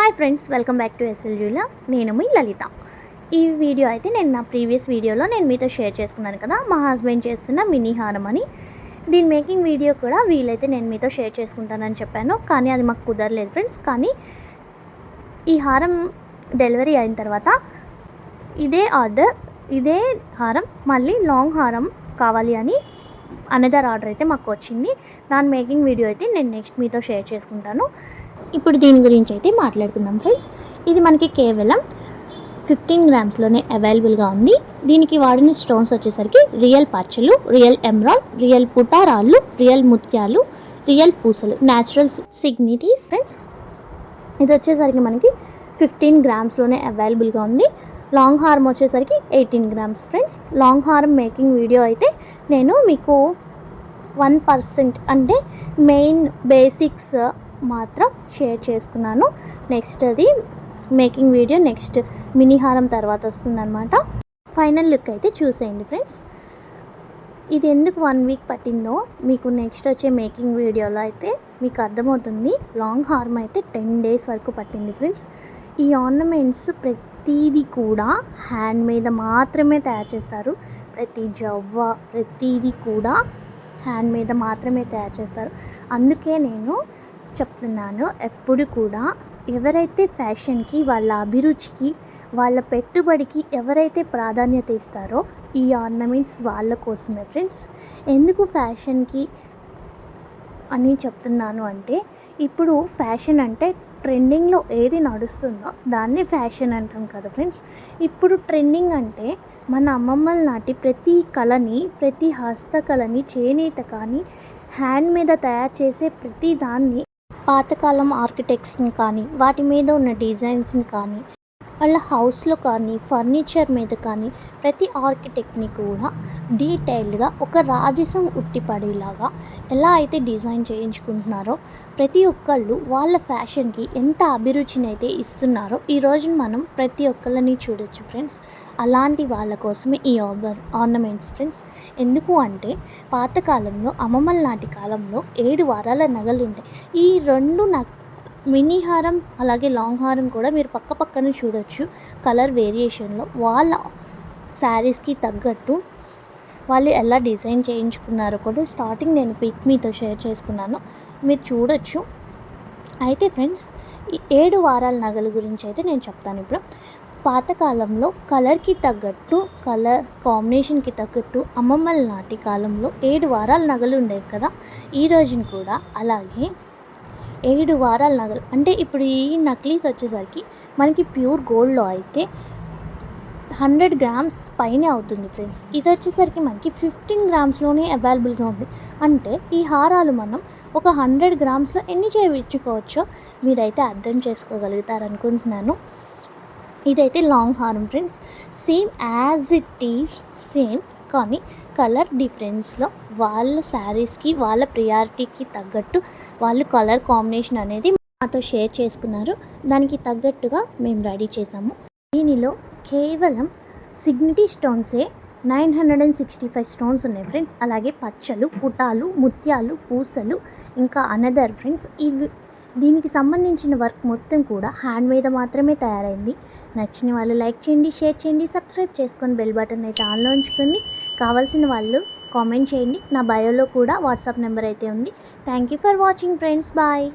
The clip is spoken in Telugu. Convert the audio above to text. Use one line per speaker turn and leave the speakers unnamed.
Hi friends welcome back to SL Jula నేను మీ లలిత. ఈ వీడియో అయితే నేను నా ప్రీవియస్ వీడియోలో నేను మీతో షేర్ చేసుకున్నాను కదా మా హస్బెండ్ చేస్తున్న మినీ హారం అని దీని మేకింగ్ వీడియో కూడా వీలైతే నేను మీతో షేర్ చేసుకుంటానని చెప్పాను కానీ అది మాకు కుదరలేదు ఫ్రెండ్స్. కానీ ఈ హారం డెలివరీ అయిన తర్వాత ఇదే ఆర్డర్ ఇదే హారం మళ్ళీ లాంగ్ హారం కావాలి అని అనదర్ ఆర్డర్ అయితే మాకు వచ్చింది. దాని మేకింగ్ వీడియో అయితే నేను నెక్స్ట్ మీతో షేర్ చేసుకుంటాను. ఇప్పుడు దీని గురించి అయితే మాట్లాడుకుందాం ఫ్రెండ్స్. ఇది మనకి కేవలం ఫిఫ్టీన్ గ్రామ్స్లోనే అవైలబుల్గా ఉంది. దీనికి వాడిన స్టోన్స్ వచ్చేసరికి రియల్ పచ్చలు రియల్ ఎమ్రాల్ రియల్ పుటారాళ్ళు రియల్ ముత్యాలు రియల్ పూసలు న్యాచురల్ సిగ్నిటీస్ ఫ్రెండ్స్. ఇది వచ్చేసరికి మనకి ఫిఫ్టీన్ గ్రామ్స్లోనే అవైలబుల్గా ఉంది. లాంగ్ హార్మ్ వచ్చేసరికి eighteen grams friends. Long harm making video అయితే నేను మీకు వన్ పర్సెంట్ అంటే మెయిన్ బేసిక్స్ మాత్రం షేర్ చేసుకున్నాను. నెక్స్ట్ అది మేకింగ్ వీడియో నెక్స్ట్ మినీ హారం తర్వాత వస్తుందన్నమాట. ఫైనల్ లుక్ అయితే చూసేయండి ఫ్రెండ్స్ ఇది ఎందుకు వన్ వీక్ పట్టిందో మీకు నెక్స్ట్ వచ్చే మేకింగ్ వీడియోలో అయితే మీకు అర్థమవుతుంది. లాంగ్ హార్మ్ అయితే టెన్ డేస్ వరకు పట్టింది ఫ్రెండ్స్ ఈ ఆర్నమెంట్స్ ప్రతిదీ కూడా హ్యాండ్ మీద మాత్రమే తయారు చేస్తారు. ప్రతి జవ్వ ప్రతిదీ కూడా హ్యాండ్ మీద మాత్రమే తయారు చేస్తారు. అందుకే నేను చెప్తున్నాను. ఎప్పుడు కూడా ఎవరైతే ఫ్యాషన్కి వాళ్ళ అభిరుచికి వాళ్ళ పెట్టుబడికి ఎవరైతే ప్రాధాన్యత ఇస్తారో ఈ ఆర్నమెంట్స్ వాళ్ళ కోసమే ఫ్రెండ్స్. ఎందుకు ఫ్యాషన్కి అని చెప్తున్నాను అంటే ఇప్పుడు ఫ్యాషన్ అంటే ట్రెండింగ్లో ఏది నడుస్తుందో దాన్ని ఫ్యాషన్ అంటాం కదా ఫ్రెండ్స్. ఇప్పుడు ట్రెండింగ్ అంటే మన అమ్మమ్మల నాటి ప్రతి కళని ప్రతి హస్తకళని చేనేత కానీ హ్యాండ్ మీద తయారు చేసే ప్రతి దాన్ని పాతకాలం ఆర్కిటెక్ట్స్ని కానీ వాటి మీద ఉన్న డిజైన్స్ని కానీ వాళ్ళ హౌస్లో కానీ ఫర్నిచర్ మీద కానీ ప్రతి ఆర్కిటెక్ట్ని కూడా డీటెయిల్డ్గా ఒక రాజసం ఉట్టిపడేలాగా ఎలా అయితే డిజైన్ చేయించుకుంటున్నారో ప్రతి ఒక్కళ్ళు వాళ్ళ ఫ్యాషన్కి ఎంత అభిరుచిని అయితే ఇస్తున్నారో ఈ రోజు మనం ప్రతి ఒక్కళ్ళని చూడొచ్చు ఫ్రెండ్స్. అలాంటి వాళ్ళ కోసమే ఈ ఆర్బర్ ఆర్నమెంట్స్ ఫ్రెండ్స్. ఎందుకు అంటే పాతకాలంలో అమ్మమ్మల నాటి కాలంలో ఏడు వారాల నగలు ఉంటాయి ఈ రెండు నగ మినీ హారం అలాగే లాంగ్ హారం కూడా మీరు పక్క పక్కన చూడొచ్చు. కలర్ వేరియేషన్లో వాళ్ళ శారీస్కి తగ్గట్టు వాళ్ళు ఎలా డిజైన్ చేయించుకున్నారో కూడా స్టార్టింగ్ నేను పిక్ మీతో షేర్ చేసుకున్నాను. మీరు చూడొచ్చు. అయితే ఫ్రెండ్స్ ఈ ఏడు వారాల నగల గురించి అయితే నేను చెప్తాను ఇప్పుడు. పాతకాలంలో కలర్కి తగ్గట్టు కలర్ కాంబినేషన్కి తగ్గట్టు అమ్మమ్మల నాటి కాలంలో ఏడు వారాల నగలు ఉండేవి కదా? ఈ రోజున కూడా అలాగే ఏడు వారాల నగలు. అంటే ఇప్పుడు ఈ నక్లీస్ వచ్చేసరికి మనకి ప్యూర్ గోల్డ్లో అయితే హండ్రెడ్ గ్రామ్స్ పైనే అవుతుంది ఫ్రెండ్స్. ఇది వచ్చేసరికి మనకి ఫిఫ్టీన్ గ్రామ్స్లోనే అవైలబుల్గా ఉంది. అంటే ఈ హారాలు మనం ఒక హండ్రెడ్ గ్రామ్స్లో ఎన్ని చేయించుకోవచ్చో మీరైతే అర్థం చేసుకోగలుగుతారు అనుకుంటున్నాను ఇదైతే లాంగ్ హారం friends. Same as it is same కానీ కలర్ డిఫరెన్స్లో వాళ్ళ శారీస్కి వాళ్ళ ప్రియారిటీకి తగ్గట్టు వాళ్ళు కలర్ కాంబినేషన్ అనేది మాతో షేర్ చేసుకున్నారు. దానికి తగ్గట్టుగా మేము రెడీ చేసాము. దీనిలో కేవలం signity స్టోన్సే nine hundred and sixty five stones ఉన్నాయి ఫ్రెండ్స్. అలాగే పచ్చలు పుటాలు ముత్యాలు పూసలు ఇంకా అనదర్ ఫ్రెండ్స్. ఇవి దీనికి సంబంధించిన వర్క్ మొత్తం కూడా హ్యాండ్ మీద మాత్రమే తయారైంది. నచ్చిన వాళ్ళు లైక్ చేయండి షేర్ చేయండి సబ్స్క్రైబ్ చేసుకొని బెల్ బటన్ అయితే ఆన్లో ఉంచుకోండి. కావాల్సిన వాళ్ళు కామెంట్ చేయండి. నా బయోలో కూడా వాట్సాప్ నెంబర్ అయితే ఉంది. Thank you for watching friends bye